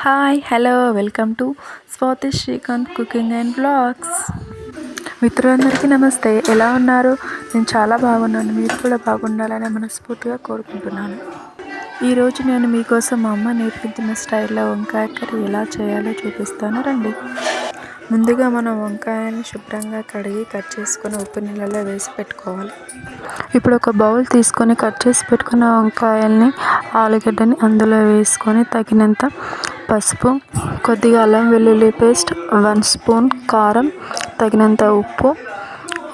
Hi hello welcome to Swathi Srikanth cooking and vlogs మిత్రులందరికీ నమస్తే. ఎలా ఉన్నారు? నేను చాలా బాగున్నాను. మీరు కూడా బాగుండాలని మనస్ఫూర్తిగా కోరుకుంటున్నాను. ఈరోజు నేను మీకోసం మా అమ్మ నేర్పించిన స్టైల్లో వంకాయ కర్రీ ఎలా చేయాలో చూపిస్తాను. రండి. ముందుగా మనం వంకాయని శుభ్రంగా కడిగి కట్ చేసుకొని ఉప్పు నీళ్ళలో వేసి పెట్టుకోవాలి. ఇప్పుడు ఒక బౌల్ తీసుకొని కట్ చేసి పెట్టుకున్న వంకాయల్ని ఆలుగడ్డని అందులో వేసుకొని తగినంత పసుపు కొద్దిగా అల్లం వెల్లుల్లి పేస్ట్ వన్ స్పూన్ కారం తగినంత ఉప్పు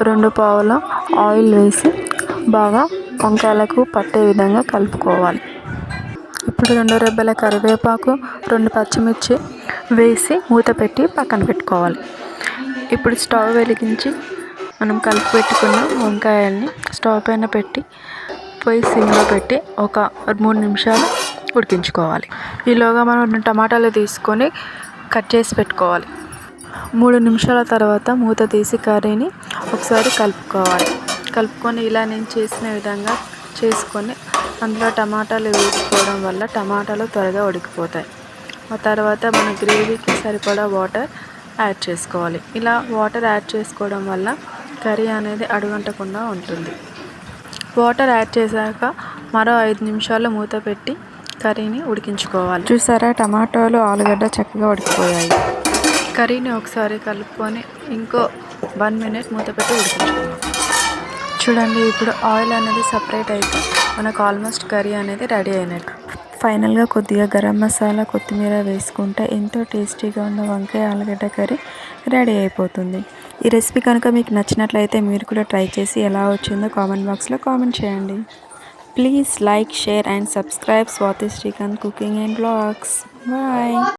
రెండు పావుల ఆయిల్ వేసి బాగా వంకాయలకు పట్టే విధంగా కలుపుకోవాలి. ఇప్పుడు రెండు రెబ్బల కరివేపాకు రెండు పచ్చిమిర్చి వేసి మూత పెట్టి పక్కన పెట్టుకోవాలి. ఇప్పుడు స్టవ్ వెలిగించి మనం కలిపి పెట్టుకున్న వంకాయల్ని స్టవ్ పైన పెట్టి పొయ్యి సిమ్లో పెట్టి ఒక మూడు నిమిషాలు ఉడికించుకోవాలి ఈలోగా మనం రెండు టమాటాలు తీసుకొని కట్ చేసి పెట్టుకోవాలి. మూడు నిమిషాల తర్వాత మూత తీసి కర్రీని ఒకసారి కలుపుకోవాలి. కలుపుకొని ఇలా నేను చేసిన విధంగా చేసుకొని అందులో టమాటాలు వేసుకోవడం వల్ల టమాటాలు త్వరగా ఉడికిపోతాయి. ఆ తర్వాత మన గ్రేవీకి సరిపడా వాటర్ యాడ్ చేసుకోవాలి. ఇలా వాటర్ యాడ్ చేసుకోవడం వల్ల కర్రీ అనేది అడుగంటకుండా ఉంటుంది. వాటర్ యాడ్ చేశాక మరో ఐదు నిమిషాలు మూత పెట్టి కర్రీని ఉడికించుకోవాలి. చూసారా? టమాటోలు ఆలుగడ్డ చక్కగా ఉడికిపోయాయి. కర్రీని ఒకసారి కలుపుకొని ఇంకో వన్ మినిట్ మూత పెట్టి ఉడికించుకోవాలి చూడండి ఇప్పుడు ఆయిల్ అనేది సపరేట్ అయితే మనకు ఆల్మోస్ట్ కర్రీ అనేది రెడీ అయినట్టు. ఫైనల్గా కొద్దిగా గరం మసాలా కొత్తిమీర వేసుకుంటే ఎంతో టేస్టీగా ఉన్న వంకాయ ఆలుగడ్డ కర్రీ రెడీ అయిపోతుంది. ఈ రెసిపీ కనుక మీకు నచ్చినట్లయితే మీరు కూడా ట్రై చేసి ఎలా వచ్చిందో కామెంట్ బాక్స్లో కామెంట్ చేయండి. Please like, share and subscribe Swati Srikanth Cooking and Vlogs. Bye.